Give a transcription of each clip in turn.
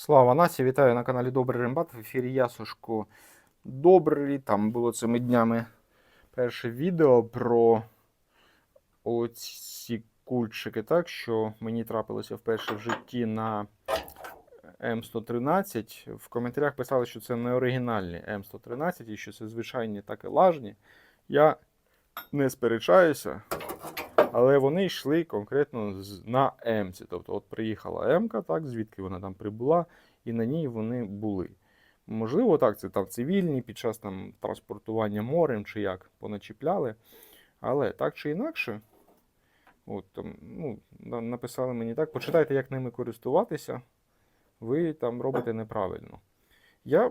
Слава Насі, вітаю на каналі Добрий Рембат. В ефірі Ясушко Добрий. Там було цими днями перше відео про оці кульчики, так, що мені трапилося вперше в житті на М113. В коментарях писали, що це не оригінальні М113 і що це звичайні такелажні. Я не сперечаюся. Але вони йшли конкретно на М-ці. Тобто, от приїхала М-ка, так, звідки вона там прибула, і на ній вони були. Можливо, так, це там цивільні під час там, транспортування морем чи як поначіпляли. Але так чи інакше, от, там, ну, написали мені так, почитайте, як ними користуватися, ви там робите неправильно. Я,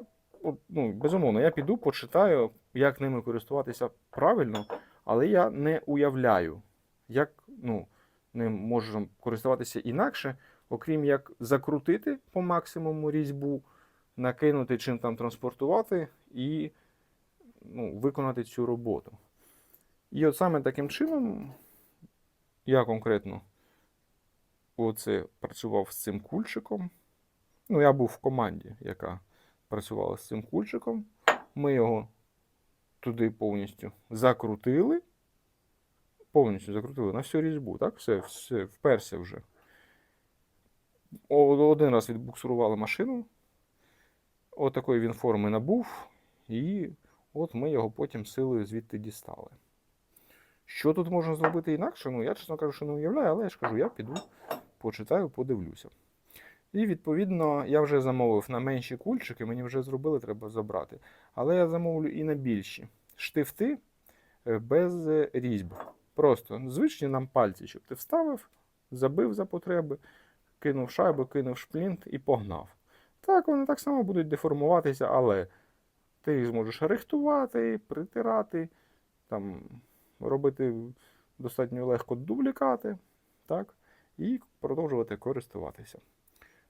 ну, безумовно, я піду, почитаю, як ними користуватися правильно, але я не уявляю, як ну, ним можна користуватися інакше, окрім як закрутити по максимуму різьбу, накинути чим там транспортувати і ну, виконати цю роботу. І от саме таким чином я конкретно оце працював з цим кульчиком. Ну, я був в команді, яка працювала з цим кульчиком. Ми його туди повністю закрутили повністю закрутили на всю різьбу, так? Все, все, вперся вже. Один раз відбуксурували машину. Отакої він форми набув, і от ми його потім силою звідти дістали. Що тут можна зробити інакше? Ну, я, чесно кажучи, не уявляю, але я ж кажу, я піду, почитаю, подивлюся. І, відповідно, я вже замовив на менші кульчики, мені вже зробили, треба забрати. Але я замовлю і на більші штифти е, без е, різьб. Просто звичні нам пальці, щоб ти вставив, забив за потреби, кинув шайбу, кинув шплінт і погнав. Так, вони так само будуть деформуватися, але ти їх зможеш рихтувати, притирати, там, робити достатньо легко дублікати, так, і продовжувати користуватися.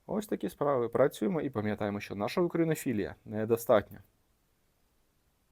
Ось такі справи. Працюємо і пам'ятаємо, що наша українофілія недостатня.